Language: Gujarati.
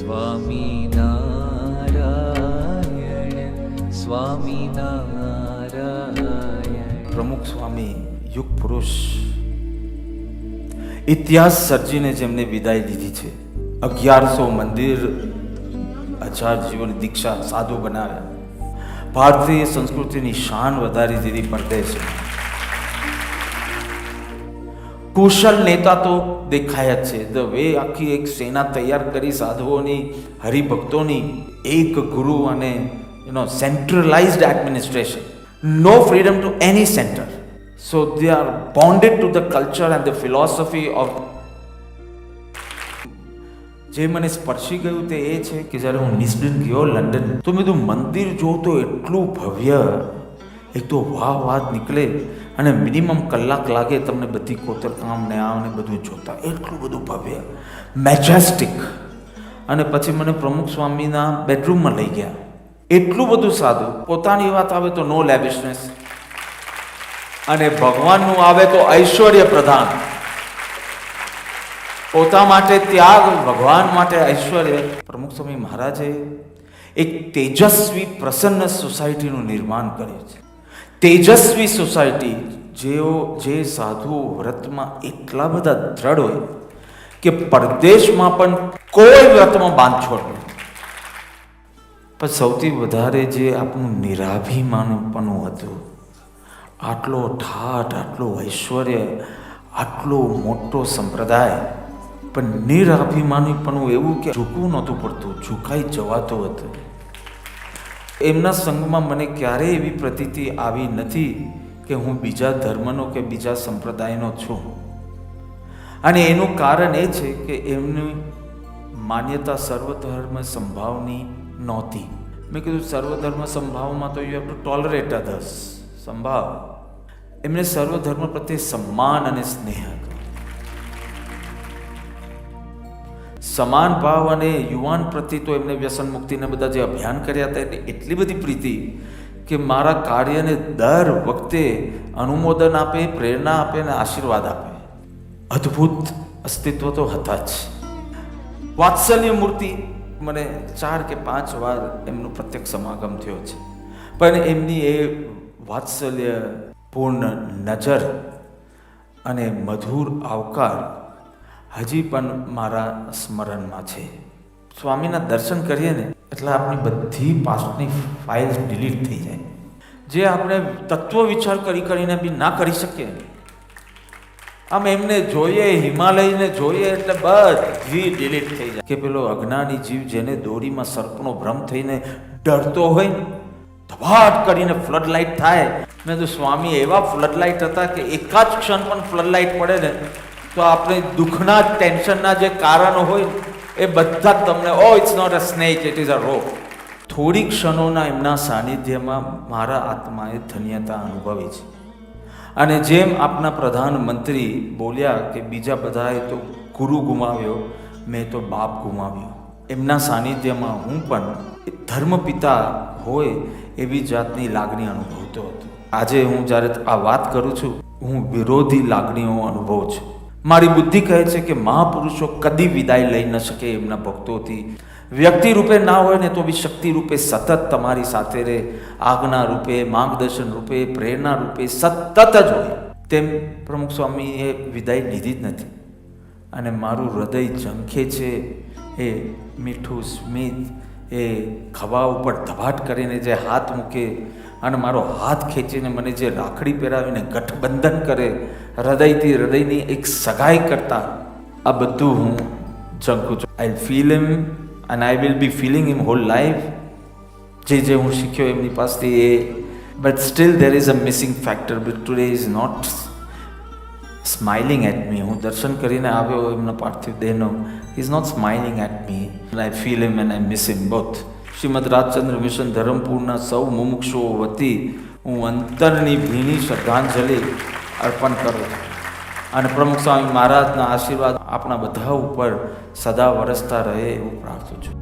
સ્વામી નારાયણ સ્વામી નારાયણ. પ્રમુખ સ્વામી, યુગ પુરુષ. ઇતિહાસ સર્જીને જેમને વિદાય લીધી છે. અગિયારસો મંદિર હજાર જીવન દીક્ષા સાધુ બનાવ્યા. ભારતીય સંસ્કૃતિની શાન વધારી દીધી પરદેશ કુશલ નેતા તો દેખાય જ છે. ધ વે આખી એક સેના તૈયાર કરી સાધુઓની, હરિભક્તોની, એક ગુરુ અને you centralised administration no freedom to any centre so they are bonded to the culture and the philosophy of જે મને સ્પર્શી ગયું તે એ છે કે જ્યારે હું નિસ્બિન ગયો લંડન, તો મેં તો મંદિર જોઉં તો એટલું ભવ્ય એક તો વાહ વાત નીકળે અને મિનિમમ કલાક લાગે તમને બધી કોતરકામ ને આ ને બધું જોતા. એટલું બધું ભવ્ય. મેજેસ્ટિક અને પછી મને પ્રમુખ સ્વામીના બેડરૂમમાં લઈ ગયા. એટલું બધું સાદું. પોતાની વાત આવે તો નો લેવિશનેસ અને ભગવાનનું આવે તો ઐશ્વર્ય પ્રધાન. પોતા માટે ત્યાગ, ભગવાન માટે ઐશ્વર્ય. પ્રમુખ સ્વામી મહારાજે એક તેજસ્વી, પ્રસન્ન સોસાયટીનું નિર્માણ કર્યું છે. તેજસ્વી સોસાયટી, જેઓ જે સાધુઓ વ્રતમાં એટલા બધા દ્રઢ હોય કે પરદેશમાં પણ કોઈ વ્રતમાં બાંધછોડ નહીં. પણ સૌથી વધારે જે આપણું નિરાભિમાનપણું હતું, આટલો ઠાઠ, આટલું ઐશ્વર્ય, આટલો મોટો સંપ્રદાય, પણ નિરાભિમાનીપણું એવું કે ઝૂકવું નહોતું પડતું, ઝુકાઈ જવાતું હતું. એમના સંગમાં મને ક્યારેય એવી પ્રતીતિ આવી નથી કે હું બીજા ધર્મનો કે બીજા સંપ્રદાયનો છું. અને એનું કારણ એ છે કે એમની માન્યતા સર્વધર્મ સંભાવની નહોતી. મેં કીધું સર્વધર્મ સંભાવમાં તો you have to tolerate others સંભાવ. એમને સર્વધર્મ પ્રત્યે સન્માન અને સ્નેહ સમાન ભાવ અને યુવાન પ્રત્યે તો એમને વ્યસન મુક્તિને બધા જે અભિયાન કર્યા હતા એટલે એટલી બધી પ્રીતિ કે મારા કાર્યને દર વખતે અનુમોદન આપે, પ્રેરણા આપે અને આશીર્વાદ આપે. અદ્ભુત અસ્તિત્વ તો હતા જ. વાત્સલ્ય મૂર્તિ મને ચાર કે પાંચ વાર એમનું પ્રત્યક્ષ સમાગમ થયો છે. પણ એમની એ વાત્સલ્ય પૂર્ણ નજર અને મધુર આવકાર હજી પણ મારા સ્મરણમાં છે. સ્વામીના દર્શન કરીએ ને, એટલે આપણી બધી પાસ્ટની ફાઇલ્સ ડિલીટ થઈ જાય. જે આપણે તત્વ વિચાર કરી કરીને બી ના કરી શકીએ. આમ એમને જોઈએ, હિમાલયને જોઈએ, એટલે બધી ડિલીટ થઈ જાય. કે પેલો અજ્ઞાની જીવ જેને દોરીમાં સર્પનો ભ્રમ થઈને ડરતો હોય ધબાટ કરીને ફ્લડ લાઇટ થાય. મેં તો સ્વામી, એવા ફ્લડ લાઇટ હતા કે એકાદ ક્ષણ પણ ફ્લડ લાઇટ પડે ને તો આપણે દુઃખના, ટેન્શનના જે કારણો હોય એ બધા તમને ઓ it's not a snake it is a rope થોડી ક્ષણોના એમના સાનિધ્યમાં મારા આત્માએ ધન્યતા અનુભવી છે. અને જેમ આપના પ્રધાનમંત્રી બોલ્યા કે બીજા બધાએ તો ગુરુ ગુમાવ્યો, મેં તો બાપ ગુમાવ્યો. એમના સાનિધ્યમાં હું પણ ધર્મપિતા હોય એવી જાતની લાગણી અનુભવતો હતો. આજે હું જ્યારે આ વાત કરું છું, હું વિરોધી લાગણીઓ અનુભવું છું. મારી બુદ્ધિ કહે છે કે મહાપુરુષો કદી વિદાય લઈ ન શકે એમના ભક્તોથી. વ્યક્તિ રૂપે ના હોય ને તો બી શક્તિ રૂપે સતત તમારી સાથે રહે. આજ્ઞા રૂપે, માર્ગદર્શન રૂપે, પ્રેરણા રૂપે સતત જ હોય. તેમ પ્રમુખ સ્વામીએ વિદાય લીધી જ નથી. અને મારું હૃદય ઝંખે છે. એ મીઠું સ્મિત એ ખભા ઉપર ધબાટ કરીને જે હાથ મૂકે અને મારો હાથ ખેંચીને મને જે રાખડી પહેરાવીને ગઠબંધન કરે, હૃદયથી હૃદયની એક સગાઈ કરતા, આ બધું હું ચંકું છું. I feel him and I will be feeling him whole life જે જે હું શીખ્યો એમની પાસેથી એ but still there is a missing factor but today is not smiling at me હું દર્શન કરીને આવ્યો એમના પાર્થિવ દેહનો. Is not smiling at me I feel him and I miss him both Shrimad Rajchandra mission ધરમપુરના સૌ મુમુક્ષુઓ વતી હું અંતરની ભીની શ્રદ્ધાંજલિ અર્પણ કરું. છું અને પ્રમુખ સ્વામી મહારાજના આશીર્વાદ આપણા બધા ઉપર સદા વરસતા રહે એવું પ્રાર્થું છું.